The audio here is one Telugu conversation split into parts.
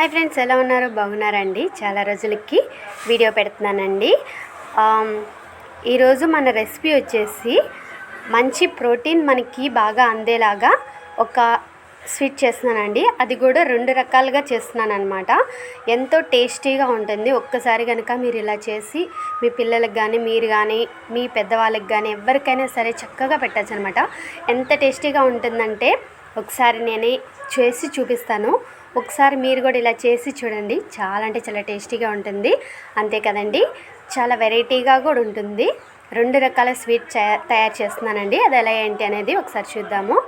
హాయ్ ఫ్రెండ్స్ ఎలా ఉన్నారు? బాగున్నారండి. చాలా రోజులకి వీడియో పెడుతున్నానండి. ఈరోజు మన రెసిపీ వచ్చేసి మంచి ప్రోటీన్ మనకి బాగా అందేలాగా ఒక స్వీట్ చేస్తున్నానండి. అది కూడా రెండు రకాలుగా చేస్తున్నాను అనమాట ఎంతో టేస్టీగా ఉంటుంది. ఒక్కసారి కనుక మీరు ఇలా చేసి మీ పిల్లలకు కానీ మీరు కానీ మీ పెద్దవాళ్ళకి కానీ ఎవరికైనా సరే చక్కగా పెట్టచ్చు అనమాట ఎంత టేస్టీగా ఉంటుందంటే ఒకసారి నేనే చేసి చూపిస్తాను. ఒకసారి మీరు కూడా ఇలా చేసి చూడండి. చాలా అంటే చాలా టేస్టీగా ఉంటుంది. అంతే కదండి. చాలా వెరైటీగా కూడా ఉంటుంది. రెండు రకాల స్వీట్ తయారు చేస్తున్నానండి. అది ఎలా ఏంటి అనేది ఒకసారి చూద్దాము.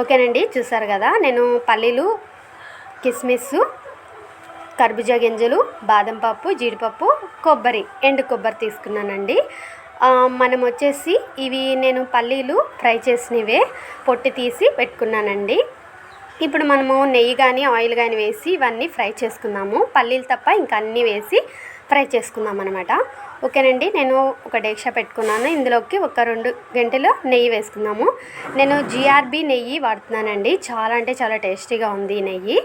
ఓకేనండి. చూసారు కదా. నేను పల్లీలు కిస్మిస్ కర్బూజా గింజలు బాదం పప్పు జీడిపప్పు కొబ్బరి ఎండు కొబ్బరి తీసుకున్నానండి. మనం వచ్చేసి ఇవి నేను పల్లీలు ఫ్రై చేసినవే పొట్టి తీసి పెట్టుకున్నానండి. ఇప్పుడు మనము నెయ్యి కానీ ఆయిల్ కానీ వేసి ఇవన్నీ ఫ్రై చేసుకుందాము. పల్లీలు తప్ప ఇంకా అన్నీ వేసి ఫ్రై చేసుకుందాం అనమాట ఓకేనండి నేను ఒక డేక్షా పెట్టుకున్నాను. ఇందులోకి ఒక రెండు గంటలు నెయ్యి వేసుకుందాము. నేను జిఆర్బి నెయ్యి వాడుతున్నానండి. చాలా అంటే చాలా టేస్టీగా ఉంది ఈ నెయ్యి.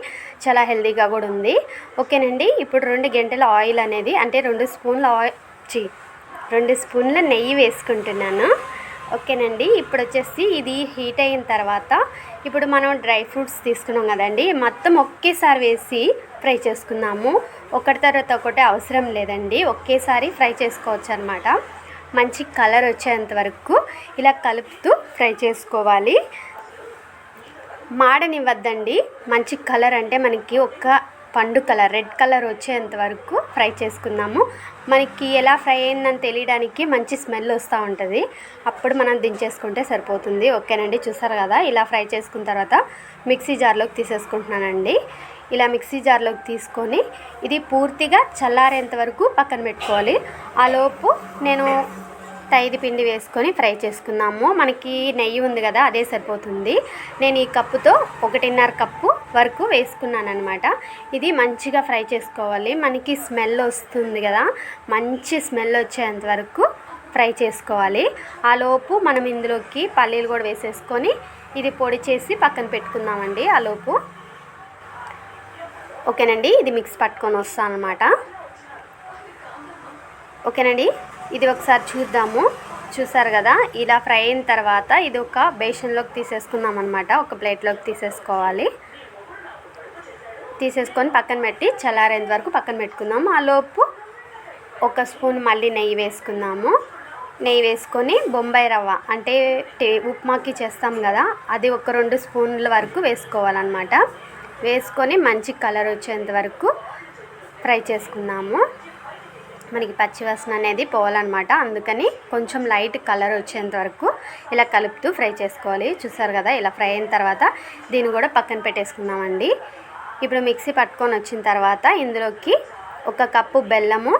చాలా హెల్తీగా కూడా ఉంది. ఓకేనండి ఇప్పుడు రెండు గంటల ఆయిల్ అనేది అంటే రెండు స్పూన్ల ఆయిల్ చీ రెండు స్పూన్ల నెయ్యి వేసుకుంటున్నాను. ఓకేనండి ఇప్పుడు వచ్చేసి ఇది హీట్ అయిన తర్వాత ఇప్పుడు మనం డ్రై ఫ్రూట్స్ తీసుకున్నాం కదండి మొత్తం ఒకేసారి వేసి ఫ్రై చేసుకుందాము. ఒకటి తర్వాత ఒకటి అవసరం లేదండి ఒకేసారి ఫ్రై చేసుకోవచ్చు అనమాట మంచి కలర్ వచ్చేంత వరకు ఇలా కలుపుతూ ఫ్రై చేసుకోవాలి. మాడనివ్వద్దండి మంచి కలర్ అంటే మనకి ఒక పండు కలర్ రెడ్ కలర్ వచ్చేంత వరకు ఫ్రై చేసుకుందాము. మనకి ఎలా ఫ్రై అయిందని తెలియడానికి మంచి స్మెల్ వస్తూ ఉంటుంది. అప్పుడు మనం దించేసుకుంటే సరిపోతుంది. ఓకేనండి? చూసారు కదా? ఇలా ఫ్రై చేసుకున్న తర్వాత మిక్సీ జార్లోకి తీసేసుకుంటున్నానండి. ఇలా మిక్సీ జార్లోకి తీసుకొని ఇది పూర్తిగా చల్లారేంత వరకు పక్కన పెట్టుకోవాలి. ఆ లోపు నేను తైది పిండి వేసుకొని ఫ్రై చేసుకున్నాము మనకి నెయ్యి ఉంది కదా అదే సరిపోతుంది. నేను ఈ కప్పుతో ఒకటిన్నర కప్పు వరకు వేసుకున్నాను అనమాట ఇది మంచిగా ఫ్రై చేసుకోవాలి. మనకి స్మెల్ వస్తుంది కదా మంచి స్మెల్ వచ్చేంత వరకు ఫ్రై చేసుకోవాలి. ఆ లోపు మనం ఇందులోకి పల్లీలు కూడా వేసేసుకొని ఇది పొడి చేసి పక్కన పెట్టుకుందామండి. ఆ లోపు ఓకేనండి ఇది మిక్స్ పట్టుకొని వస్తాను అనమాట ఓకేనండి? ఇది ఒకసారి చూద్దాము. చూసారు కదా? ఇలా ఫ్రై అయిన తర్వాత ఇది ఒక బేషన్లోకి తీసేసుకుందాం అనమాట ఒక ప్లేట్లోకి తీసేసుకోవాలి. తీసేసుకొని పక్కన పెట్టి చల్లారేంత వరకు పక్కన పెట్టుకుందాము. ఆ లోపు ఒక స్పూన్ మళ్ళీ నెయ్యి వేసుకుందాము. నెయ్యి వేసుకొని బొంబాయి రవ్వ అంటే టే ఉప్మాకి చేస్తాం కదా అది ఒక రెండు స్పూన్ల వరకు వేసుకోవాలన్నమాట. వేసుకొని మంచి కలర్ వచ్చేంత వరకు ఫ్రై చేసుకుందాము. మనకి పచ్చివాసన అనేది పోవాలన్నమాట. అందుకని కొంచెం లైట్ కలర్ వచ్చేంత వరకు ఇలా కలుపుతూ ఫ్రై చేసుకోవాలి. చూసారు కదా ఇలా ఫ్రై అయిన తర్వాత దీన్ని కూడా పక్కన పెట్టేసుకుందామండి. ఇప్పుడు మిక్సీ పట్టుకొని వచ్చిన తర్వాత ఇందులోకి ఒక కప్పు బెల్లము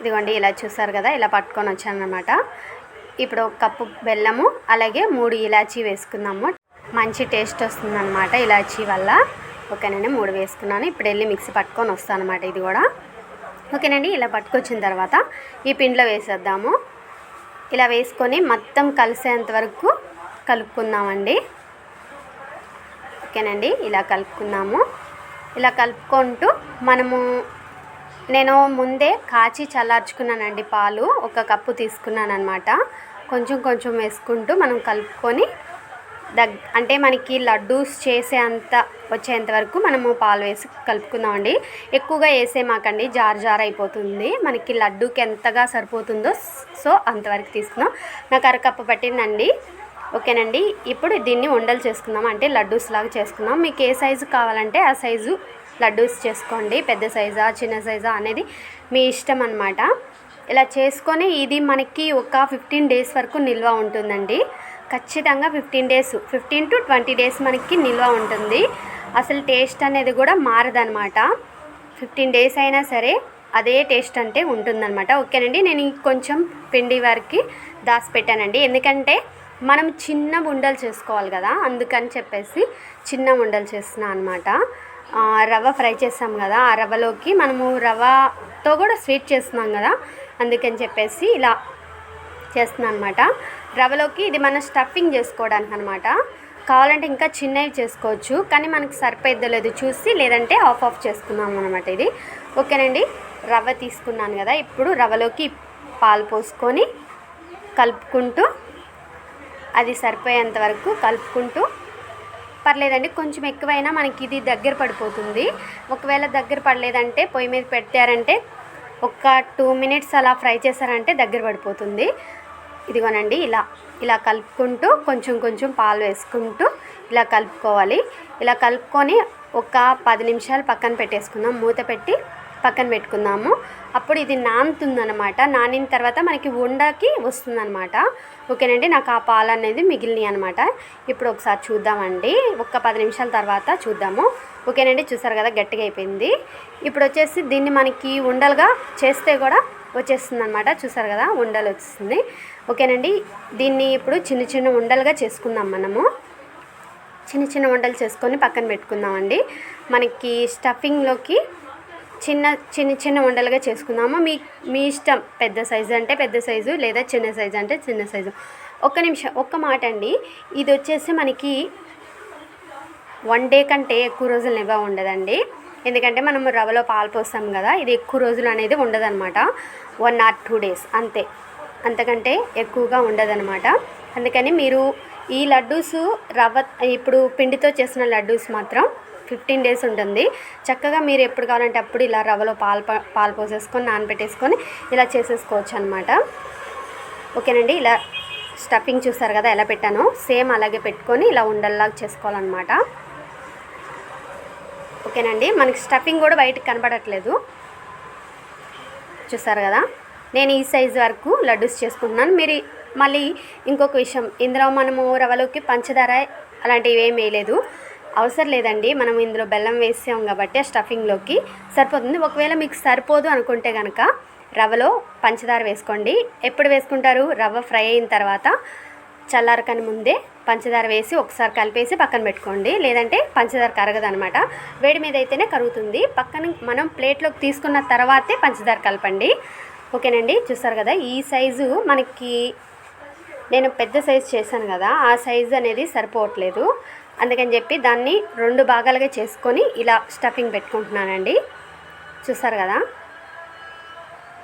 ఇదిగోండి ఇలా చూసారు కదా ఇలా పట్టుకొని వచ్చాను అనమాట ఇప్పుడు ఒక కప్పు బెల్లము అలాగే మూడు ఇలాచీ వేసుకుందాము. మంచి టేస్ట్ వస్తుందన్నమాట ఇలాచీ వల్ల. ఓకేనండి మూడు వేసుకున్నాను. ఇప్పుడు వెళ్ళి మిక్సీ పట్టుకొని వస్తాను అనమాట ఇది కూడా. ఓకేనండి ఇలా పట్టుకొచ్చిన తర్వాత ఈ పిండిలో వేసేద్దాము. ఇలా వేసుకొని మొత్తం కలిసేంత వరకు కలుపుకుందామండి. ఓకేనండి ఇలా కలుపుకుందాము ఇలా కలుపుకుంటూ మనము నేను ముందే కాచి చల్లార్చుకున్నానండి పాలు ఒక కప్పు తీసుకున్నాను అనమాట కొంచెం కొంచెం వేసుకుంటూ మనం కలుపుకొని దగ్ అంటే మనకి లడ్డూస్ చేసే అంత వచ్చేంత వరకు మనము పాలు వేసి కలుపుకుందామండి. ఎక్కువగా వేసేమాకండి జార్ జార్ అయిపోతుంది. మనకి లడ్డూకి ఎంతగా సరిపోతుందో సో అంతవరకు తీసుకుందాం. నాకు అరకప్పు పట్టిందండి. ఓకేనండి. ఇప్పుడు దీన్ని ఉండలు చేసుకుందాం. అంటే లడ్డూస్ లాగా చేసుకుందాం. మీకు ఏ సైజు కావాలంటే ఆ సైజు లడ్డూస్ చేసుకోండి. పెద్ద సైజా చిన్న సైజా అనేది మీ ఇష్టం అనమాట ఇలా చేసుకొని ఇది మనకి ఒక ఫిఫ్టీన్ డేస్ వరకు నిల్వ ఉంటుందండి. ఖచ్చితంగా fifteen days fifteen to twenty days మనకి నిల్వ ఉంటుంది. అసలు టేస్ట్ అనేది కూడా మారదనమాట ఫిఫ్టీన్ డేస్ అయినా సరే అదే టేస్ట్ అంటే ఉంటుందన్నమాట. ఓకేనండి నేను కొంచెం పిండి వరకు దాచిపెట్టానండి. ఎందుకంటే మనం చిన్న ఉండలు చేసుకోవాలి కదా అందుకని చెప్పేసి చిన్న ఉండలు చేస్తున్నా అనమాట రవ్వ ఫ్రై చేస్తాం కదా ఆ రవ్వలోకి మనము రవ్వతో కూడా స్వీట్ చేస్తున్నాం కదా అందుకని చెప్పేసి ఇలా చేస్తున్నాను అనమాట రవ్వలోకి ఇది మన స్టఫింగ్ చేసుకోవడానికి అనమాట కావాలంటే ఇంకా చిన్నవి చేసుకోవచ్చు కానీ మనకు సరిపోద్దో లేదు. చూసి లేదంటే ఆఫ్ ఆఫ్ చేసుకున్నాం అనమాట ఇది. ఓకేనండి? రవ్వ తీసుకున్నాను కదా ఇప్పుడు రవ్వలోకి పాలు పోసుకొని కలుపుకుంటూ అది సరిపోయేంత వరకు కలుపుకుంటూ పర్లేదండి కొంచెం ఎక్కువైనా మనకి ఇది దగ్గర పడిపోతుంది. ఒకవేళ దగ్గర పడలేదంటే పొయ్యి మీద పెట్టారంటే ఒక టూ మినిట్స్ అలా ఫ్రై చేశారంటే దగ్గర పడిపోతుంది. ఇదిగోనండి ఇలా ఇలా కలుపుకుంటూ కొంచెం కొంచెం పాలు వేసుకుంటూ ఇలా కలుపుకోవాలి. ఇలా కలుపుకొని ఒక పది నిమిషాలు పక్కన పెట్టేసుకుందాం. మూత పెట్టి పక్కన పెట్టుకుందాము. అప్పుడు ఇది నానుతుందనమాట నానిన తర్వాత మనకి ఉండకి వస్తుందనమాట ఓకేనండి నాకు ఆ పాలు అనేది మిగిలినాయి అనమాట ఇప్పుడు ఒకసారి చూద్దామండి. ఒక్క పది నిమిషాల తర్వాత చూద్దాము. ఓకేనండి చూసారు కదా గట్టిగా అయిపోయింది. ఇప్పుడు వచ్చేసి దీన్ని మనకి ఉండలుగా చేస్తే కూడా వచ్చేస్తుంది అనమాట చూసారు కదా ఉండలు వచ్చేస్తుంది. ఓకేనండి దీన్ని ఇప్పుడు చిన్న చిన్న ఉండలుగా చేసుకుందాం మనము. చిన్న చిన్న వంటలు చేసుకొని పక్కన పెట్టుకుందామండి. మనకి స్టఫింగ్లోకి చిన్న చిన్న చిన్న ఉండలుగా చేసుకుందాము. మీ మీ ఇష్టం పెద్ద సైజు అంటే పెద్ద సైజు లేదా చిన్న సైజు అంటే చిన్న సైజు. ఒక్క నిమిషం ఒక్క మాట అండి. ఇది వచ్చేసి మనకి వన్ డే కంటే ఎక్కువ రోజులు నిల్వ ఉండదండి. ఎందుకంటే మనం రవ్వలో పాలు పోస్తాం కదా ఇది ఎక్కువ రోజులు అనేది ఉండదన్నమాట. వన్ ఆర్ టూ డేస్ అంతే. అంతకంటే ఎక్కువగా ఉండదన్నమాట. అందుకని మీరు ఈ లడ్డూస్ రవ్వ ఇప్పుడు పిండితో చేసిన లడ్డూస్ మాత్రం ఫిఫ్టీన్ డేస్ ఉంటుంది. చక్కగా మీరు ఎప్పుడు కావాలంటే అప్పుడు ఇలా రవ్వలో పాలు పాలు పోసేసుకొని నానబెట్టేసుకొని ఇలా చేసేసుకోవచ్చు అనమాట ఓకేనండి ఇలా స్టఫింగ్ చూస్తారు కదా ఎలా పెట్టానో? సేమ్ అలాగే పెట్టుకొని ఇలా ఉండల్లాగా చేసుకోవాలన్నమాట. ఓకేనండి. మనకి స్టఫింగ్ కూడా బయటకు కనబడట్లేదు. చూస్తారు కదా? నేను ఈ సైజ్ వరకు లడ్డూస్ చేసుకుంటున్నాను. మీరు మళ్ళీ ఇంకొక విషయం ఇందులో మనము రవ్వలోకి పంచదార అలాంటివి ఏం వేయలేదు. అవసరం లేదండి. మనం ఇందులో బెల్లం వేసాం కాబట్టి ఆ స్టఫింగ్లోకి సరిపోతుంది. ఒకవేళ మీకు సరిపోదు అనుకుంటే కనుక రవ్వలో పంచదార వేసుకోండి. ఎప్పుడు వేసుకుంటారు? రవ్వ ఫ్రై అయిన తర్వాత చల్లారకని ముందే పంచదార వేసి ఒకసారి కలిపేసి పక్కన పెట్టుకోండి. లేదంటే పంచదార కరగదనమాట. వేడి మీద అయితేనే కరుగుతుంది. పక్కన మనం ప్లేట్లోకి తీసుకున్న తర్వాతే పంచదార కలపండి. ఓకేనండి? చూస్తారు కదా? ఈ సైజు మనకి నేను పెద్ద సైజు చేశాను కదా. ఆ సైజు అనేది సరిపోవట్లేదు. అందుకని చెప్పి దాన్ని రెండు భాగాలుగా చేసుకొని ఇలా స్టఫింగ్ పెట్టుకుంటున్నానండి. చూస్తారు కదా?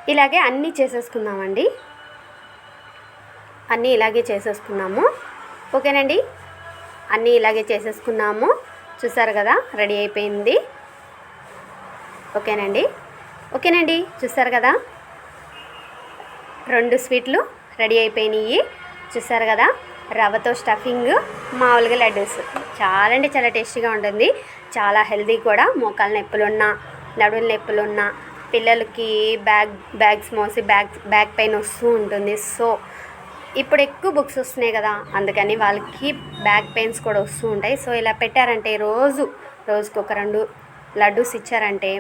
ఇలాగే అన్నీ చేసేసుకుందామండి. అన్నీ ఇలాగే చేసేసుకున్నాము. ఓకేనండి? అన్నీ ఇలాగే చేసేసుకున్నాము. చూసారు కదా రెడీ అయిపోయింది. ఓకేనండి? ఓకేనండి చూసారు కదా? రెండు స్వీట్లు రెడీ అయిపోయినాయి. చూసారు కదా రవ్వతో స్టఫింగ్ మామూలుగా లడ్డూస్. చాలా అంటే చాలా టేస్టీగా ఉంటుంది. చాలా హెల్దీ కూడా. మోకాల నొప్పులున్నా నడుల నొప్పులున్నా పిల్లలకి బ్యాగ్ బ్యాగ్స్ మోసి బ్యాగ్ బ్యాక్ పెయిన్ వస్తూ ఉంటుంది. సో ఇప్పుడు ఎక్కువ బుక్స్ వస్తున్నాయి కదా అందుకని వాళ్ళకి బ్యాక్ పెయిన్స్ కూడా వస్తూ ఉంటాయి. సో ఇలా పెట్టారంటే రోజు రోజుకు ఒక రెండు లడ్డూస్ ఇచ్చారంటే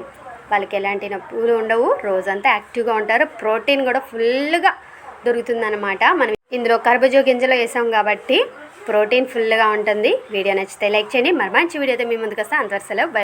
వాళ్ళకి ఎలాంటి నొప్పులు ఉండవు. రోజంతా యాక్టివ్గా ఉంటారు. ప్రోటీన్ కూడా ఫుల్గా దొరుకుతుందన్నమాట. మనం ఇందులో కర్బజో గింజలు వేసాం కాబట్టి ప్రోటీన్ ఫుల్గా ఉంటుంది. వీడియో నచ్చితే లైక్ చేయండి. మరి మంచి వీడియోతో మీ ముందుకు వస్తే. అంతవరకు సెలవు.